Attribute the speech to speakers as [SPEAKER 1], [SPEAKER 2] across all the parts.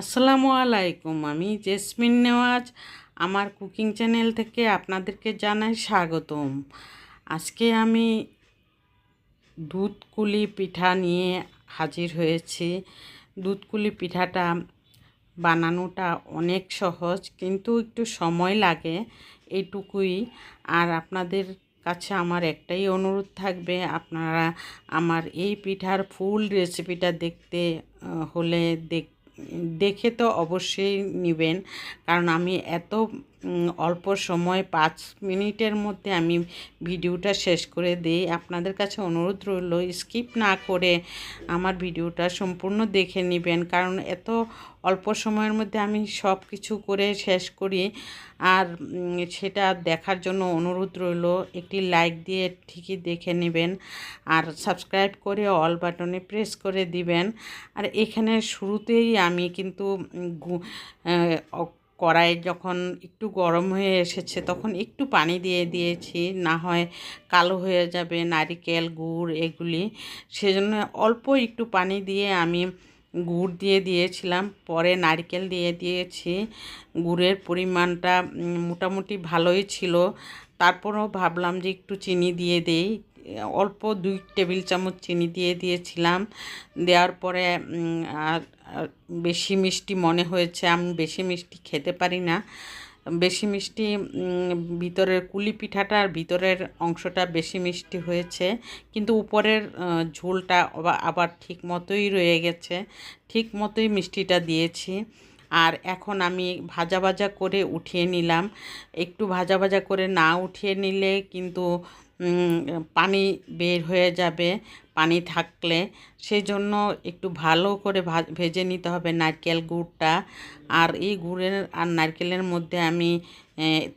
[SPEAKER 1] আসসালামু আলাইকুম, আমি জেসমিন নেওয়াজ, আমার কুকিং চ্যানেল থেকে আপনাদেরকে জানাই স্বাগতম। আজকে আমি দুধ কুলি পিঠা নিয়ে হাজির হয়েছি। দুধ কুলি পিঠাটা বানানোটা অনেক সহজ, কিন্তু একটু সময় লাগে এইটুকুই। আর আপনাদের কাছে আমার একটাই অনুরোধ থাকবে, আপনারা আমার এই পিঠার ফুল রেসিপিটা দেখতে হলে দেখ দেখে তো অবশ্যই নেবেন। কারণ আমি এত অল্প সময়, পাঁচ মিনিটের মধ্যে আমি ভিডিওটা শেষ করে দিই। আপনাদের কাছে অনুরোধ রইল, স্কিপ না করে আমার ভিডিওটা সম্পূর্ণ দেখে নেবেন। কারণ এত অল্প সময়ের মধ্যে আমি সব কিছু করে শেষ করি। আর সেটা দেখার জন্য অনুরোধ রইল, একটি লাইক দিয়ে ঠিকই দেখে নেবেন। আর সাবস্ক্রাইব করে অল বাটনে প্রেস করে দিবেন। আর এখানে শুরুতেই আমি কিন্তু কড়াই যখন একটু গরম হয়ে এসেছে তখন একটু পানি দিয়ে দিয়েছি, না হয় কালো হয়ে যাবে নারিকেল, গুড় এগুলি। সেজন্য অল্প একটু পানি দিয়ে আমি গুড় দিয়ে দিয়েছিলাম, পরে নারকেল দিয়ে দিয়েছি। গুড়ের পরিমাণটা মোটামুটি ভালোই ছিল। তারপরও ভাবলাম যে একটু চিনি দিয়ে দেই। অল্প দুই টেবিল চামচ চিনি দিয়ে দিয়েছিলাম। দেওয়ার পরে বেশি মিষ্টি মনে হয়েছে, আমি বেশি মিষ্টি খেতে পারি না। বেশি মিষ্টি ভিতরের কুলি পিঠাটার ভিতরের অংশটা বেশি মিষ্টি হয়েছে। কিন্তু উপরের ঝোলটা আবার ঠিক মতোই রয়ে গেছে, ঠিক মতোই মিষ্টিটা দিয়েছি। আর এখন আমি ভাজা ভাজা করে উঠিয়ে নিলাম। একটু ভাজা ভাজা করে না উঠিয়ে নিলে কিন্তু পানি বের হয়ে যাবে, পানি থাকলে। সেই জন্য একটু ভালো করে ভেজে নিতে হবে নারকেল গুড়টা। আর এই গুড়ের আর নারকেলের মধ্যে আমি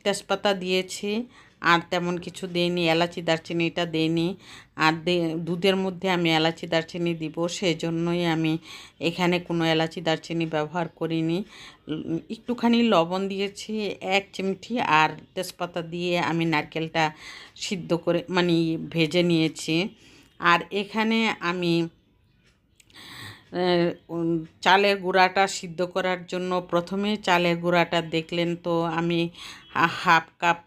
[SPEAKER 1] তেজপাতা দিয়েছি। আর তেমন কিছু দিইনি, এলাচি দারচিনিটা দিইনি। আর দুধের মধ্যে আমি এলাচি দারচিনি দিব সেই জন্যই আমি এখানে কোনো এলাচি দারচিনি ব্যবহার করিনি। একটুখানি লবণ দিয়েছি, এক চিমটি, আর তেজপাতা দিয়ে আমি নারকেলটা সিদ্ধ করে মানে ভেজে নিয়েছি। আর এখানে আমি চালের গুঁড়াটা সিদ্ধ করার জন্য প্রথমে চালের গুঁড়াটা দেখলেন তো আমি হাফ কাপ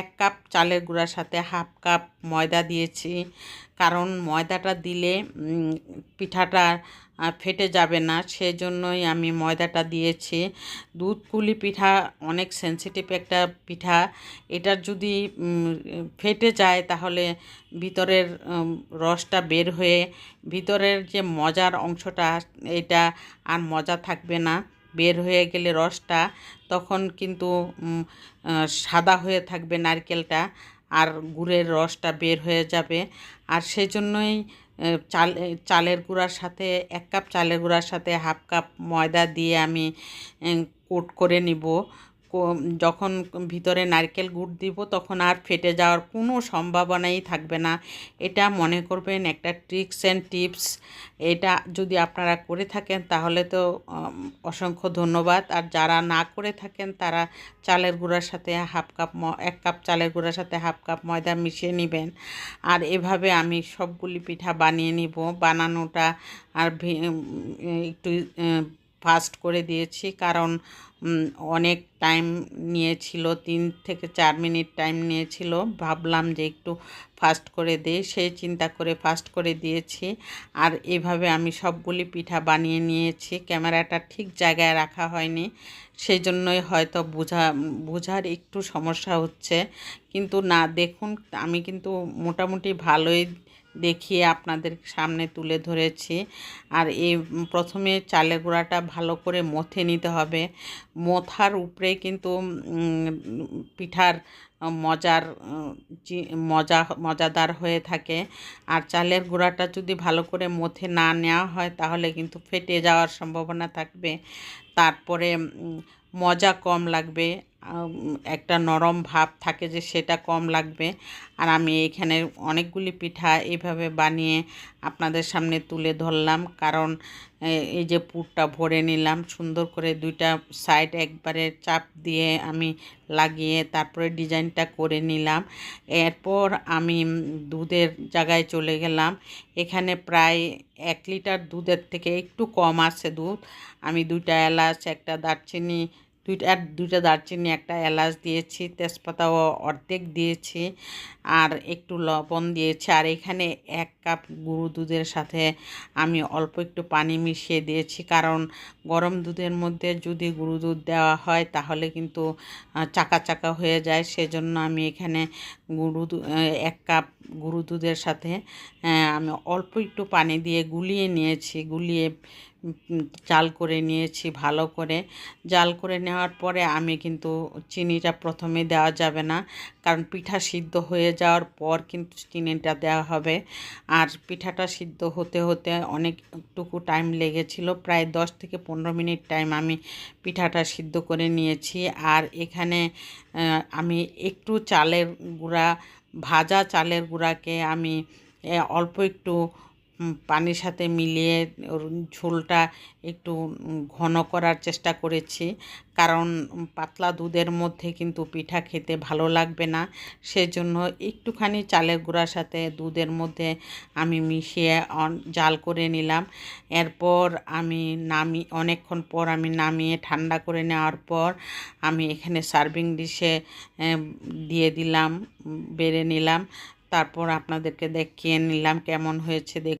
[SPEAKER 1] এক কাপ চালের গুঁড়ার সাথে হাফ কাপ ময়দা দিয়েছি। কারণ ময়দাটা দিলে পিঠাটা আহ, ফেটে যাবে না। সেজন্যই আমি ময়দাটা দিয়েছি। দুধ পুলি পিঠা অনেক সেনসিটিভ একটা পিঠা। এটার যদি ফেটে যায় তাহলে ভিতরের রসটা বের হয়ে ভিতরের যে মজার অংশটা এটা আর মজা থাকবে না। বের হয়ে গেলে রসটা তখন কিন্তু সাদা হয়ে থাকবে নারকেলটা আর গুড়ের রসটা বের হয়ে যাবে। আর সেজন্যই চাল চালের গুঁড়ার সাথে, এক কাপ চালের গুঁড়ার সাথে হাফ কাপ ময়দা দিয়ে আমি কোট করে নিব। যখন ভিতরে নারকেল গুড় দিব, তখন আর ফেটে যাওয়ার কোনো সম্ভাবনাই থাকবে না। এটা মনে করবেন একটা ট্রিক্স অ্যান্ড টিপস। এটা যদি আপনারা করে থাকেন, তাহলে তো অসংখ্য ধন্যবাদ। আর যারা না করে থাকেন, তারা চালের গুঁড়ার সাথে হাফ কাপ এক কাপ চালের গুঁড়ার সাথে হাফ কাপ ময়দা মিশিয়ে নেবেন। আর এভাবে আমি সবগুলি পিঠা বানিয়ে নিব। বানানোটা আর একটু ফাস্ট করে দিয়েছি। কারণ অনেক টাইম নিয়েছিল, তিন থেকে চার মিনিট টাইম নিয়েছিল। ভাবলাম যে একটু ফাস্ট করে দিই সেই চিন্তা করে ফাস্ট করে দিয়েছি। আর এভাবে আমি সবগুলি পিঠা বানিয়ে নিয়েছি। ক্যামেরাটা ঠিক জায়গায় রাখা হয়নি সেই জন্যই হয়তো বোঝা, বোঝার একটু সমস্যা হচ্ছে। কিন্তু না, দেখুন, আমি কিন্তু মোটামুটি ভালোই দেখিয়ে আপনাদের সামনে তুলে ধরেছি। আর এই প্রথমে চালের গুঁড়াটা ভালো করে মথে নিতে হবে। মথার উপরে কিন্তু পিঠার মজার মজা, মজাদার হয়ে থাকে। আর চালের গুঁড়াটা যদি ভালো করে মথে না নেওয়া হয়, তাহলে কিন্তু ফেটে যাওয়ার সম্ভাবনা থাকবে। তারপরে মজা কম লাগবে। একটা নরম ভাব থাকে যে সেটা কম লাগবে। আর আমি এখানে অনেকগুলি পিঠা এইভাবে বানিয়ে আপনাদের সামনে তুলে ধরলাম। কারণ এই যে পুরটা ভরে নিলাম, সুন্দর করে দুইটা সাইড একবারে চাপ দিয়ে আমি লাগিয়ে তারপরে ডিজাইনটা করে নিলাম। এরপর আমি দুধের জায়গায় চলে গেলাম। এখানে প্রায় এক লিটার দুধের থেকে একটু কম আছে দুধ। আমি দুইটা এলাচ, একটা দারচিনি দুইটা দুইটা দারচিনি, একটা এলাচ দিয়েছি, তেজপাতাও অর্ধেক দিয়েছি আর একটু লবণ দিয়েছি। আর এখানে এক কাপ গুঁড়ো দুধের সাথে আমি অল্প একটু পানি মিশিয়ে দিয়েছি। কারণ গরম দুধের মধ্যে যদি গুঁড়ো দুধ দেওয়া হয় তাহলে কিন্তু চাকা চাকা হয়ে যায়। সেজন্য আমি এখানে গুঁড়ো এক কাপ গুঁড়ো দুধের সাথে আমি অল্প একটু পানি দিয়ে গুলিয়ে নিয়েছি। গুলিয়ে জাল করে নিয়েছি, ভালো করে। জাল করে নেওয়ার পরে আমি কিন্তু চিনিটা প্রথমে দেওয়া যাবে না, কারণ পিঠা সিদ্ধ হয়ে যাওয়ার পর কিন্তু চিনিটা দেওয়া হবে। আর পিঠাটা সিদ্ধ হতে হতে অনেকটুকু টাইম লেগেছিল, প্রায় দশ থেকে পনেরো মিনিট টাইম আমি পিঠাটা সিদ্ধ করে নিয়েছি। আর এখানে আমি একটু চালের গুঁড়া, ভাজা চালের গুঁড়াকে আমি অল্প একটু পানির সাথে মিলিয়ে ওর ঝোলটা একটু ঘন করার চেষ্টা করেছি। কারণ পাতলা দুধের মধ্যে কিন্তু পিঠা খেতে ভালো লাগবে না। সেজন্য একটুখানি চালের গুঁড়ার সাথে দুধের মধ্যে আমি মিশিয়ে জাল করে নিলাম। এরপর আমি নামি, অনেকক্ষণ পর আমি নামিয়ে ঠান্ডা করে নেওয়ার পর আমি এখানে সার্ভিং ডিশে দিয়ে দিলাম বেড়ে নিলাম। তারপর আপনাদেরকে দেখিয়ে নিলাম কেমন হয়েছে দেখ